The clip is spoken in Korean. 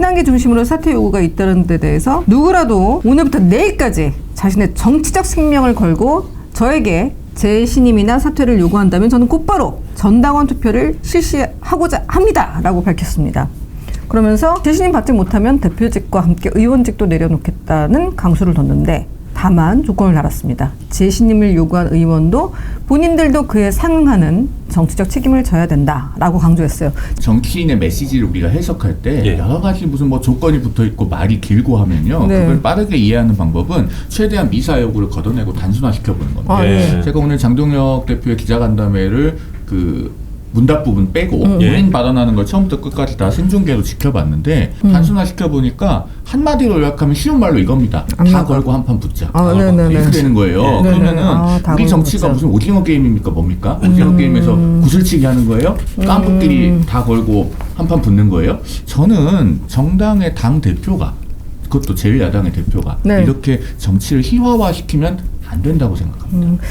친한계 중심으로 사퇴 요구가 있다는 데 대해서 누구라도 오늘부터 내일까지 자신의 정치적 생명을 걸고 저에게 재신임이나 사퇴를 요구한다면 저는 곧바로 전당원 투표를 실시하고자 합니다 라고 밝혔습니다. 그러면서 재신임 받지 못하면 대표직과 함께 의원직도 내려놓겠다는 강수를 뒀는데 다만 조건을 달았습니다. 재신임을 요구한 의원도 본인들도 그에 상응하는 정치적 책임을 져야 된다라고 강조했어요. 정치인의 메시지를 우리가 해석할 때 예. 여러 가지 무슨 뭐 조건이 붙어 있고 말이 길고 하면요 네. 그걸 빠르게 이해하는 방법은 최대한 미사 여구를 걷어내고 단순화시켜 보는 겁니다. 아, 예. 제가 오늘 장동혁 대표의 기자간담회를 그 문답 부분 빼고 음. 예. 본인 발언하는 걸 처음부터 끝까지 다 생중계로 지켜봤는데 음. 단순화 시켜 보니까 한마디로 요약하면 쉬운 말로 이겁니다. 다. 걸고 한 판 붙자. 아, 네네네. 이렇게 되는 거예요. 예. 그러면은. 아, 다 우리 정치가 붙자. 무슨 오징어 게임입니까? 뭡니까? 오징어 게임에서 구슬치기 하는 거예요? 깐부끼리 다 걸고 한 판 붙는 거예요? 저는 정당의 당 대표가 그것도 제일 야당의 대표가 네. 이렇게 정치를 희화화시키면 안 된다고 생각합니다.